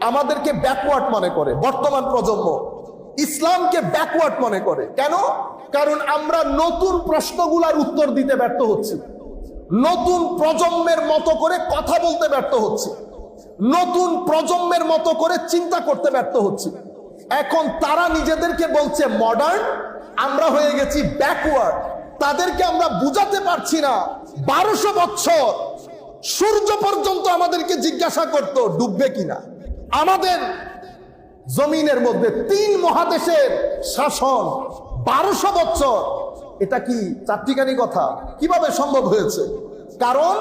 আমাদেরকে ব্যাকওয়ার্ড মনে করে, বর্তমান প্রজন্ম। ইসলামকে ব্যাকওয়ার্ড মনে করে। কেন? কারণ আমরা নতুন প্রশ্নগুলার উত্তর দিতে ব্যর্থ হচ্ছি। নতুন প্রজন্মের মতো করে কথা বলতে ব্যর্থ হচ্ছে। নতুন প্রজন্মের মতো করে চিন্তা করতে ব্যর্থ হচ্ছে। এখন তারা নিজেদেরকে বলছে মডার্ন আমরা হয়ে গেছি ব্যাকওয়ার্ড তাদেরকে আমরা বুঝাতে পারছি না। বারোশো বছর সূর্য পর্যন্ত আমাদেরকে জিজ্ঞাসা করত, ডুববে কিনা? আমাদের জমিনের মধ্যে তিন মহাদেশের শাসন বারোশো বছর এটা কি চারটিখানি কথা? কীভাবে সম্ভব হয়েছে? কারণ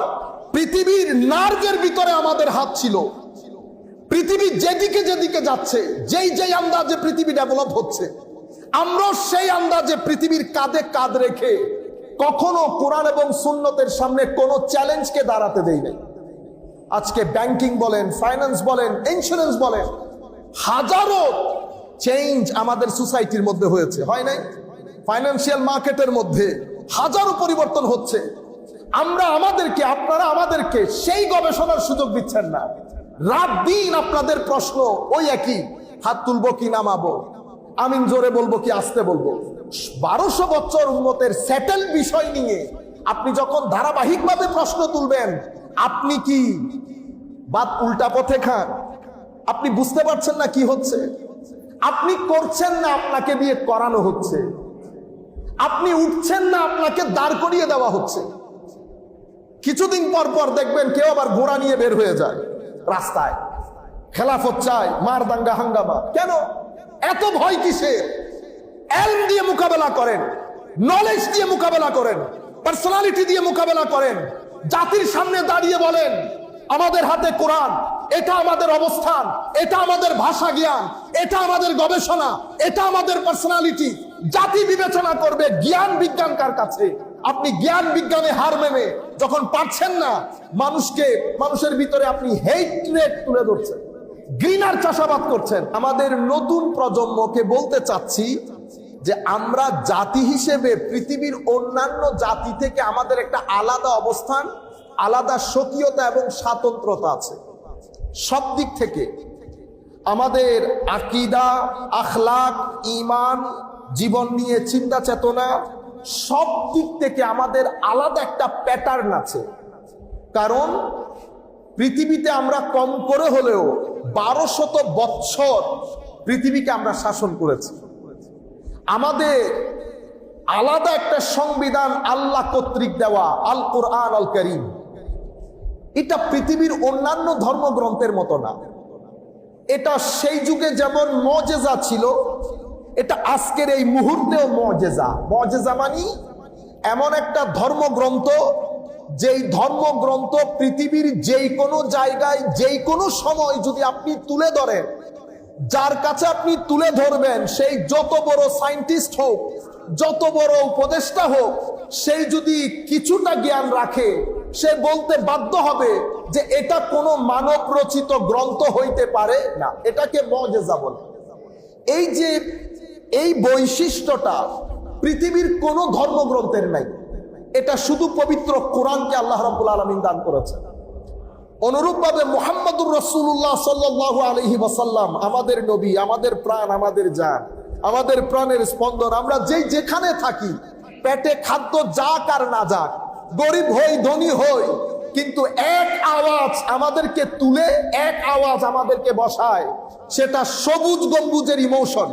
পৃথিবীর নার্গের ভিতরে আমাদের হাত ছিল। পৃথিবী যেদিকে যেদিকে যাচ্ছে, যেই যেই আন্দাজে পৃথিবী ডেভেলপ হচ্ছে আমরা সেই আন্দাজে পৃথিবীর কাঁধে কাঁধ রেখে কখনো কোরআন এবং সুন্নতের সামনে কোনো চ্যালেঞ্জকে দাঁড়াতে দেই নাই। আজকে ব্যাংকিং বলেন ফাইন্যান্স বলেন ইন্স্যুরেন্স বলেন, হাজারো চেঞ্জ আমাদের সোসাইটির মধ্যে হয়েছে, হয় নাই? ফাইন্যান্সিয়াল মার্কেটের মধ্যে হাজারো পরিবর্তন হচ্ছে। আমরা আমাদেরকে, আপনারা আমাদেরকে সেই গবেষণার সুযোগ দিচ্ছেন না। রাত দিন আপনাদের প্রশ্ন ওই একই, হাত তুলবো কি নামাবো? আমিন জোরে বলব কি আসতে বলব? বারোশো বছর উন্মতের সেটেল বিষয় নিয়ে আপনি যখন ধারাবাহিকভাবে প্রশ্ন তুলবেন, আপনি কি বাদ উল্টা পথে খান। আপনি বুঝতে পারছেন না কি হচ্ছে? আপনি করছেন না আপনাকে দিয়ে করানো হচ্ছে। আপনি উঠছেন না আপনাকে দাঁড় করিয়ে দেওয়া হচ্ছে। কিছুদিন পর পর দেখবেন কেউ আবার ঘোড়া নিয়ে বের হয়ে যায় রাস্তায়। খেলাফত চায়, মার দাঙ্গা হাঙ্গামা। কেন? এত ভয় কিসের? এলম দিয়ে মোকাবেলা করেন, নলেজ দিয়ে মোকাবেলা করেন, পার্সোনালিটি দিয়ে মোকাবেলা করেন, জাতির সামনে দাঁড়িয়ে বলেন আমাদের হাতে কোরআন, এটা আমাদের অবস্থান, এটা আমাদের ভাষা জ্ঞান, এটা আমাদের গবেষণা, এটা আমাদের পার্সোনালিটি জাতি বিবেচনা করবে জ্ঞান বিজ্ঞান কার কাছে? আপনি জ্ঞান বিজ্ঞানে হার মেনে যখন পারছেন না, মানুষকে, মানুষের ভিতরে আপনি হেট্রেট তুলে ধরছেন। গ্রিনার চাষাবাদ করছেন। আমাদের নতুন প্রজন্মকে বলতে চাচ্ছি যে আমরা জাতি হিসেবে পৃথিবীর অন্যান্য জাতি থেকে আমাদের একটা আলাদা অবস্থান আলাদা স্বকীয়তা এবং স্বাতন্ত্রতা আছে। সব দিক থেকে আমাদের আকিদা, আখলাক ইমান জীবন নিয়ে চিন্তা চেতনা, সব দিক থেকে আমাদের আলাদা একটা প্যাটার্ন আছে। কারণ পৃথিবীতে আমরা কম করে হলেও বারো শত বৎসর পৃথিবীকে আমরা শাসন করেছি। আমাদের আলাদা একটা সংবিধান আল্লাহ কর্তৃক দেওয়া আল কোরআন আল করিম এটা পৃথিবীর অন্যান্য ধর্মগ্রন্থের মতো না। এটা সেই যুগে যেমন মজেজা ছিল, এটা আজকের এই মুহূর্তেও মজেজা। মজেজা মানি এমন একটা ধর্মগ্রন্থ, যেই ধর্মগ্রন্থ পৃথিবীর যেই কোনো জায়গায় যেই কোনো সময় যদি আপনি তুলে ধরেন, যার কাছে আপনি তুলে ধরবেন, সেই যত বড় সায়েন্টিস্ট হোক, যত বড় উপদেষ্টা হোক, সেই যদি কিছুটা জ্ঞান রাখে সে বলতে বাধ্য হবে যে এটা কোনো মানব রচিত গ্রন্থ হইতে পারে না। এটাকে মজেজা বলে। এই যে এই বৈশিষ্ট্যটা পৃথিবীর কোনো ধর্মগ্রন্থের নাই। এটা শুধু পবিত্র কোরআনকে আল্লাহ রাব্বুল আলমিন দান করেছেন। অনুরূপভাবে মোহাম্মদুর রসুল্লাহ সাল্লাহ আলহি ওয়াসাল্লাম, আমাদের নবী, আমাদের প্রাণ, আমাদের জান, আমাদের প্রাণের স্পন্দন, আমরা যেই যেখানে থাকি, পেটে খাদ্য যাক আর না যাক গরিব হই, ধনী হই, কিন্তু এক আওয়াজ আমাদেরকে তুলে, এক আওয়াজ আমাদেরকে বসায়, সেটা সবুজ গম্বুজের ইমোশন।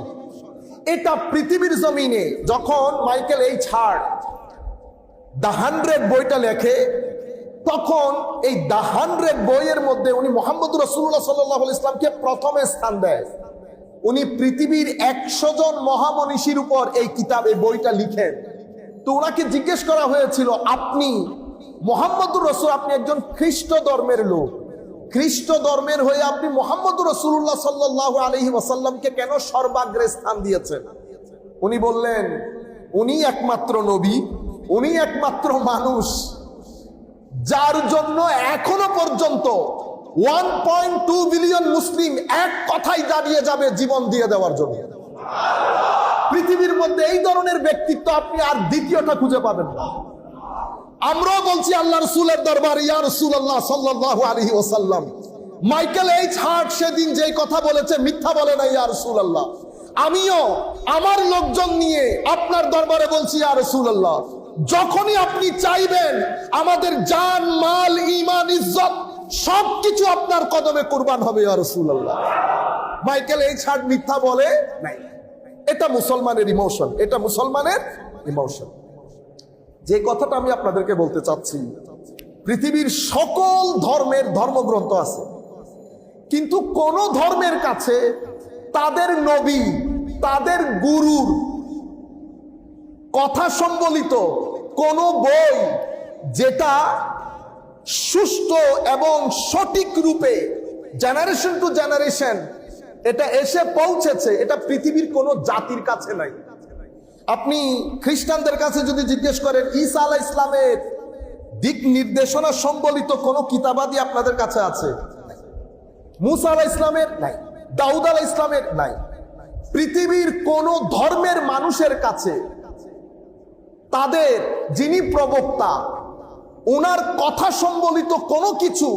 এটা পৃথিবীর জমিনে যখন মাইকেল এই ছাড়, দ্য হান্ড্রেড বইটা লেখে, তখন এই দ্য হান্ড্রেড বইয়ের মধ্যে উনি মোহাম্মদ রসুল্লাহ সাল্লাহ ইসলামকে প্রথমে স্থান দেয়। উনি পৃথিবীর একশো জন মহামনীষীর উপর এই কিতাব, এই বইটা লিখেন। তো ওনাকে জিজ্ঞেস করা হয়েছিল, আপনি মোহাম্মদুর রসুল, আপনি একজন খ্রিস্ট ধর্মের লোক। খ্রিস্ট ধর্মের হয়ে আপনি মোহাম্মদ রসুল্লাহ সাল্লাহ আলহি ওয়াসাল্লামকে কেন সর্বাগ্রে স্থান দিয়েছেন? উনি বললেন, উনি একমাত্র নবী, উনি একমাত্র মানুষ, যার জন্য এখনও পর্যন্ত ওয়ান পয়েন্ট টু বিলিয়ন মুসলিম এক কথাই দাঁড়িয়ে যাবে জীবন দিয়ে দেওয়ার জন্য। পৃথিবীর মধ্যে এই ধরনের ব্যক্তিত্ব আপনি আর দ্বিতীয়টা খুঁজে পাবেন না। আমরাও বলছি, আল্লাহ রসুলের দরবার, ইয়া রসুল আল্লাহ সাল্লাহ আলহি ওসাল্লাম মাইকেল এইচ হার্ট সেদিন যেই কথা বলেছে, মিথ্যা বলে নাই আর আল্লাহ আমিও আমার লোকজন নিয়ে আপনার দরবারে বলছি আর আল্লাহ যখনই আপনি চাইবেন, আমাদের জান, মাল ইমান ইজ্জত সবকিছু আপনার কদমে কোরবান হবে আর আল্লাহ মাইকেল এইচ হার্ট মিথ্যা বলে নাই। এটা মুসলমানের ইমোশন এটা মুসলমানের ইমোশন যে কথাটা আমি আপনাদেরকে বলতে চাচ্ছি, পৃথিবীর সকল ধর্মের ধর্মগ্রন্থ আছে, কিন্তু কোন ধর্মের কাছে তাদের নবী, তাদের গুরুর কথা সম্বলিত কোন বই যেটা সুষ্ঠু এবং সঠিক রূপে জেনারেশন টু জেনারেশন এটা এসে পৌঁছেছে, এটা পৃথিবীর কোন জাতির কাছে নাই। আপনি খ্রিস্টানদের কাছে যদি জিজ্ঞেস করেন, ঈসা আলাহ ইসলামের দিক নির্দেশনা সম্বলিত কোন কিতাবাদি আপনাদের কাছে আছে? মুসা আলাহ ইসলামের নাই, দাউদ আলাহ ইসলামের নাই। পৃথিবীর কোন ধর্মের মানুষের কাছে তাদের যিনি প্রবক্তা ওনার কথা সম্বলিত কোনো কিছু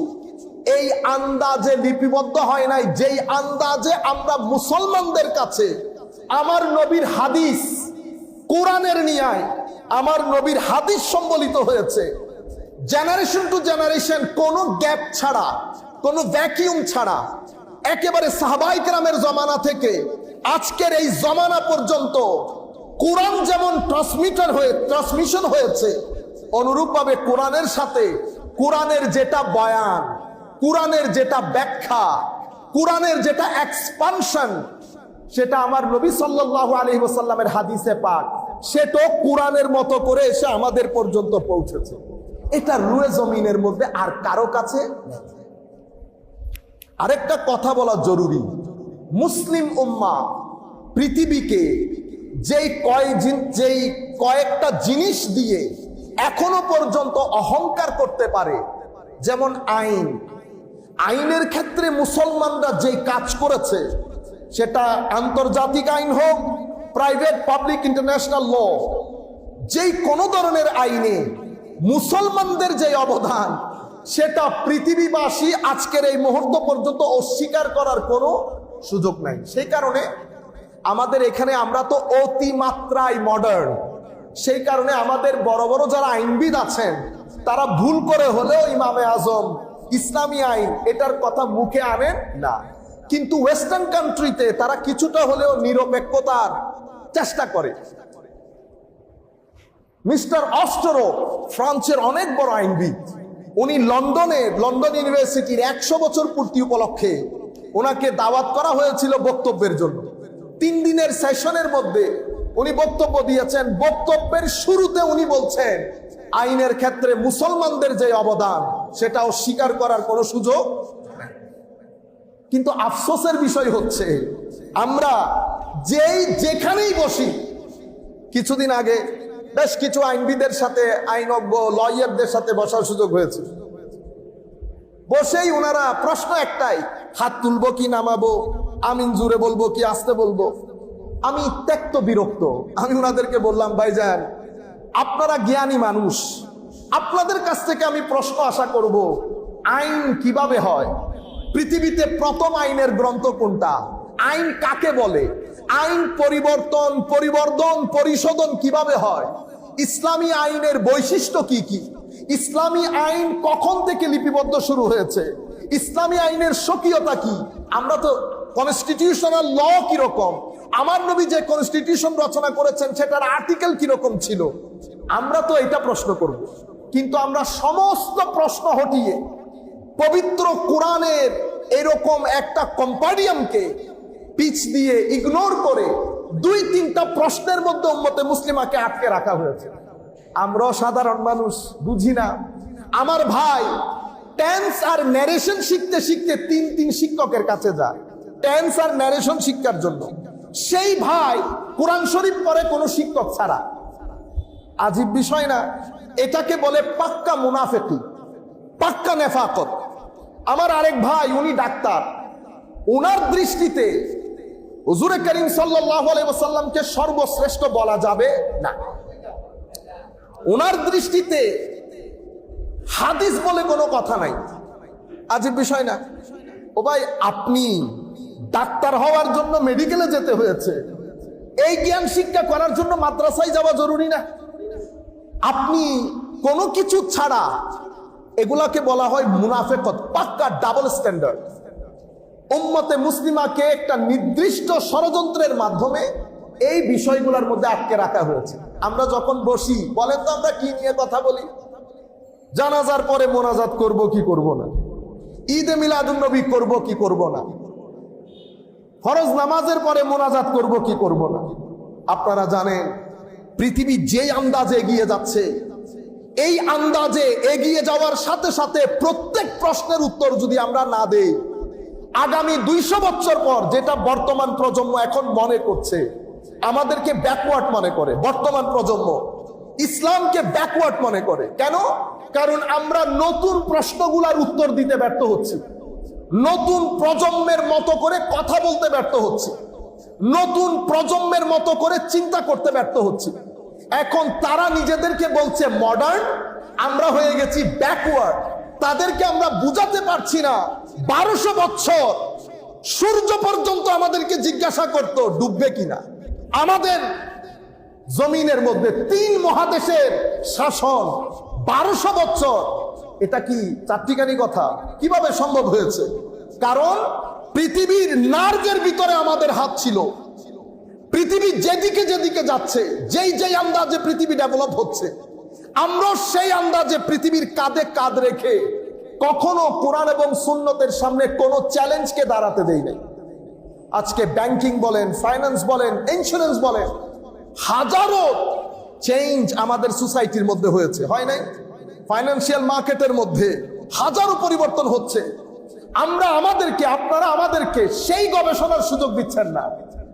এই আন্দাজে লিপিবদ্ধ হয় নাই। যেই আন্দাজে আমরা মুসলমানদের কাছে আমার নবীর হাদিস কোরআনের নিয়ায় আমার নবীর হাদিস সম্বলিত হয়েছে। জেনারেশন টু জেনারেশন কোনো গ্যাপ ছাড়া, কোনো ভ্যাকিউম ছাড়া, একেবারে সাহাবাই গ্রামের জমানা থেকে আজকের এই জমানা পর্যন্ত কোরআন যেমন ট্রান্সমিটার হয়ে ট্রান্সমিশন হয়েছে, অনুরূপভাবে কোরআনের সাথে কোরআনের যেটা বয়ান কোরআনের যেটা ব্যাখ্যা, কোরআনের যেটা এক্সপানশন সেটা আমার নবী সাল্লাল্লাহু আলাইহি ওয়াসাল্লামের হাদিসে পাক। সেটাও কোরআনের মতো করে এসে আমাদের পর্যন্ত পৌঁছেছে। এটা রুয়ে জমিনের মধ্যে আর কারও কাছে আরেকটা কথা বলা জরুরি। মুসলিম উম্মা পৃথিবীকে যেই কয় যেই কয়েকটা জিনিস দিয়ে এখনও পর্যন্ত অহংকার করতে পারে, যেমন আইন আইনের ক্ষেত্রে মুসলমানরা যেই কাজ করেছে, সেটা আন্তর্জাতিক আইন হোক প্রাইভেট পাবলিক ইন্টারন্যাশনাল ল যেই কোনো ধরনের আইনে মুসলমানদের যে অবদান, সেটা পৃথিবীবাসী আজকের এই মুহূর্ত পর্যন্ত অস্বীকার করার কোনো সুযোগ নাই। সেই কারণে আমাদের এখানে আমরা তো অতিমাত্রায় মডার্ন সেই কারণে আমাদের বড় বড় যারা আইনবিদ আছেন, তারা ভুল করে হলেও ইমামে আজম ইসলামী আইন, এটার কথা মুখে আনেন না। কিন্তু ওয়েস্টার্ন কান্ট্রিতে তারা কিছুটা হলেও নিরপেক্ষতার চেষ্টা করে। মিস্টার অস্টরো, ফ্রান্সের অনেক বড় আইনবিদ। উনি লন্ডনে, লন্ডন ইউনিভার্সিটির একশো বছর পূর্তি উপলক্ষে ওনাকে দাওয়াত করা হয়েছিল বক্তব্যের জন্য। তিন দিনের সেশনের মধ্যে উনি বক্তব্য দিয়েছেন, বক্তব্যের শুরুতে উনি বলছেন, আইনের ক্ষেত্রে মুসলমানদের যে অবদান সেটাও স্বীকার করার কোনো সুযোগ কিন্তু আফসোসের বিষয় হচ্ছে, আমরা যেই যেখানেই বসি, কিছুদিন আগে বেশ কিছু আইনবিদের সাথে, আইনজ্ঞ, লয়ারদের সাথে বসার সুযোগ হয়েছে। বসেই ওনারা প্রশ্ন একটাই, হাত তুলবো কি, নামাবো, আমিন জুড়ে বলব কি, আসতে বলব? আমি ত্যক্ত বিরক্ত। আমি ওনাদেরকে বললাম, ভাইজান, আপনারা জ্ঞানী মানুষ আপনাদের কাছ থেকে আমি প্রশ্ন আশা করব, আইন কীভাবে হয়? পৃথিবীতে প্রথম আইনের গ্রন্থ কোনটা? আইন কাকে বলে? আইন পরিবর্তন পরিবর্তন পরিশোধন কীভাবে হয়? ইসলামী আইনের বৈশিষ্ট্য কি কি? ইসলামী আইন কখন থেকে লিপিবদ্ধ শুরু হয়েছে? ইসলামী আইনের স্বকীয়তা কি? আমরা তো কনস্টিটিউশনাল ল কীরকম? আমার নবী যে কনস্টিটিউশন রচনা করেছেন, সেটার আর্টিকেল কীরকম ছিল? আমরা তো এটা প্রশ্ন করব। কিন্তু আমরা সমস্ত প্রশ্ন হটিয়ে পবিত্র কোরআনের এরকম একটা কম্পারিয়ামকে পিচ দিয়ে ইগনোর করে দুই তিনটা প্রশ্নের মধ্যে উম্মতে মুসলিমাকে আটকে রাখা হয়েছে। আমরাও সাধারণ মানুষ, বুঝি না। আমার ভাই টেন্স আর ন্যারেশন শিখতে শিখতে তিন তিন শিক্ষকের কাছে যায়। টেন্স আর ন্যারেশন শিক্ষার জন্য। সেই ভাই কোরআন শরীফ পরে কোনো শিক্ষক ছাড়া। আজীব বিষয় না? এটাকে বলে পাক্কা মুনাফেকি, পাক্কা নেফাকত। আমার আরেক ভাই, উনি ডাক্তার। ওনার দৃষ্টিতে হুজুরে করিম সাল্লামকে সর্বশ্রেষ্ঠ বলা যাবে না। ওনার দৃষ্টিতে হাদিস বলে কোনো কথা নাই। আজীব বিষয় না? ও ভাই, আপনি ডাক্তার হওয়ার জন্য মেডিকেলে যেতে হয়েছে। এই জ্ঞান শিক্ষা করার জন্য মাদ্রাসায় যাওয়া জরুরি না? আপনি কোনো কিছু ছাড়া এগুলাকে বলা হয় মুনাফেকত, পাক্কা ডাবল স্ট্যান্ডার্ড উম্মতে মুসলিমাকে একটা নির্দিষ্ট ষড়যন্ত্রের মাধ্যমে এই বিষয়গুলোর মধ্যে আটকে রাখা হয়েছে। আমরা যখন বসি, বলেন তো আমরা কি নিয়ে কথা বলি? জানাজার পরে মোনাজাত করব কি করব না? ঈদে মিলাদুন নবী করব কি করব না? ফরজ নামাজের পরে মোনাজাত করব কি করব না? আপনারা জানেন পৃথিবী যে আন্দাজে এগিয়ে যাচ্ছে, এই আন্দাজে এগিয়ে যাওয়ার সাথে সাথে প্রত্যেক প্রশ্নের উত্তর যদি আমরা না দেই, আগামী দুইশো বছর পর যেটা বর্তমান প্রজন্ম এখন মনে করছে, আমাদেরকে ব্যাকওয়ার্ড মনে করে, বর্তমান প্রজন্ম। ইসলামকে ব্যাকওয়ার্ড মনে করে। কেন? কারণ আমরা নতুন প্রশ্নগুলার উত্তর দিতে ব্যর্থ হচ্ছি। নতুন প্রজন্মের মতো করে কথা বলতে ব্যর্থ হচ্ছে। নতুন প্রজন্মের মতো করে চিন্তা করতে ব্যর্থ হচ্ছে। এখন তারা নিজেদেরকে বলছে মডার্ন আমরা হয়ে গেছি ব্যাকওয়ার্ড তাদেরকে আমরা বুঝাতে পারছি না। বারোশো বছর সূর্য পর্যন্ত আমাদেরকে জিজ্ঞাসা করত, ডুববে কিনা? আমাদের জমিনের মধ্যে তিন মহাদেশের শাসন, বারোশো বছর। এটা কি চারটিখানি কথা? কীভাবে সম্ভব হয়েছে? কারণ পৃথিবীর নার্গের ভিতরে আমাদের হাত ছিল। পৃথিবী যেদিকে যেদিকে যাচ্ছে, যেই যেই আন্দাজে পৃথিবী ডেভেলপ হচ্ছে আমরা সেই আন্দাজে পৃথিবীর কাঁধে কাঁধ রেখে কখনো কোরআন এবং সুন্নতের সামনে কোনো চ্যালেঞ্জকে দাঁড়াতে দেই নাই। আজকে ব্যাংকিং বলেন ফাইন্যান্স বলেন ইন্স্যুরেন্স বলেন, হাজারো চেঞ্জ আমাদের সোসাইটির মধ্যে হয়েছে, হয় নাই? ফাইন্যান্সিয়াল মার্কেটের মধ্যে হাজারো পরিবর্তন হচ্ছে। আমরা আমাদেরকে, আপনারা আমাদেরকে সেই গবেষণার সুযোগ দিচ্ছেন না।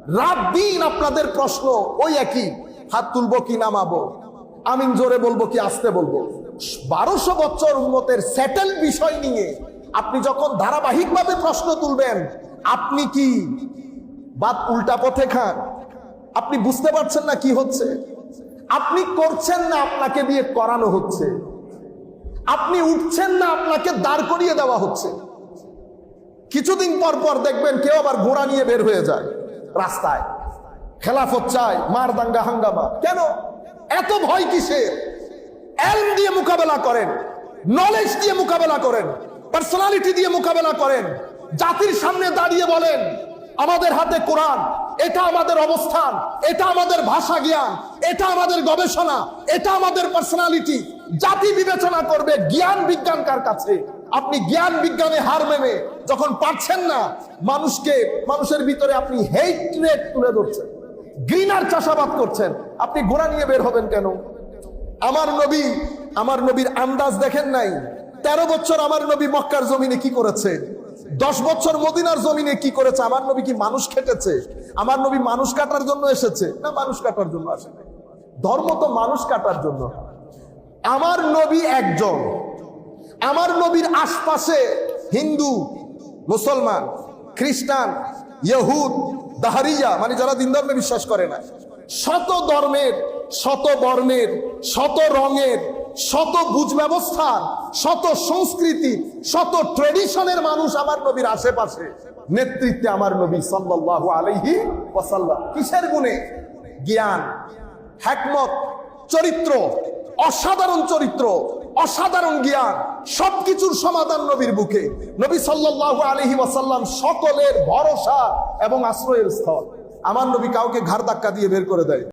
রাত দিন আপনাদের প্রশ্ন ওই একই, হাত তুলবো কি নামাবো? আমিন জোরে বলব কি আসতে বলব? বারোশো বছর উন্মতের সেটেল বিষয় নিয়ে আপনি যখন ধারাবাহিকভাবে প্রশ্ন তুলবেন, আপনি কি বাদ উল্টা পথে খান? আপনি বুঝতে পারছেন না কি হচ্ছে? আপনি করছেন না আপনাকে দিয়ে করানো হচ্ছে। আপনি উঠছেন না আপনাকে দাঁড় করিয়ে দেওয়া হচ্ছে। কিছুদিন পর পর দেখবেন কেউ আবার ঘোড়া নিয়ে বের হয়ে যায়। রাস্তায়। খেলাফত চায়, মার দাঙ্গা হাঙ্গামা। কেন? এত ভয় কিসের? এলম দিয়ে মোকাবেলা করেন নলেজ দিয়ে মোকাবেলা করেন পার্সোনালিটি দিয়ে মোকাবেলা করেন, জাতির সামনে দাঁড়িয়ে বলেন, আমাদের হাতে কোরআন, এটা আমাদের অবস্থান, এটা আমাদের ভাষা জ্ঞান, এটা আমাদের গবেষণা, এটা আমাদের পার্সোনালিটি জাতি বিবেচনা করবে, জ্ঞান বিজ্ঞান কার কাছে? আপনি জ্ঞান বিজ্ঞানে হার মেনে যখন পারছেন না, মানুষকে, মানুষের ভিতরে আপনি হেট রেট তুলে ধরছেন গ্রিনার চাষাবাদ করছেন। আপনি ঘোড়া নিয়ে বের হবেন কেন? আমার নবী, আমার নবীর আন্দাজ দেখেন নাই। তেরো বছর আমার নবী মক্কার জমিনে কি করেছে? দশ বছর মদিনার জমিনে কি করেছে? আমার নবী কি মানুষ খেটেছে? আমার নবী মানুষ কাটার জন্য এসেছে? না, মানুষ কাটার জন্য আসে নাই। ধর্ম তো মানুষ কাটার জন্য। আমার নবী একজন। আমার নবীর আশপাশে হিন্দু, মুসলমান, খ্রিস্টান, ইহুদ, দাহারিয়া মানে যারা দিন ধর্মে বিশ্বাস করে না, শত ধর্মের, শত বর্ণের, শত রঙের, শত বুঝ ব্যবস্থার শত সংস্কৃতি শত ট্রেডিশনের মানুষ আমার নবীর আশেপাশে। নেতৃত্বে আমার নবী সাল্লাল্লাহু আলাইহি ওয়াসাল্লাম। কিসের গুণে? জ্ঞান, হ্যাকমত, চরিত্র, অসাধারণ চরিত্র। অসাধারণ জ্ঞান, সবকিছুর সমাধান নবীর বুকে। নবী সাল্লাহ আলহি ওয়াসাল্লাম সকলের ভরসা এবং আশ্রয়ের স্থল। আমার নবী কাউকে ঘাড় ধাক্কা দিয়ে বের করে দেয়।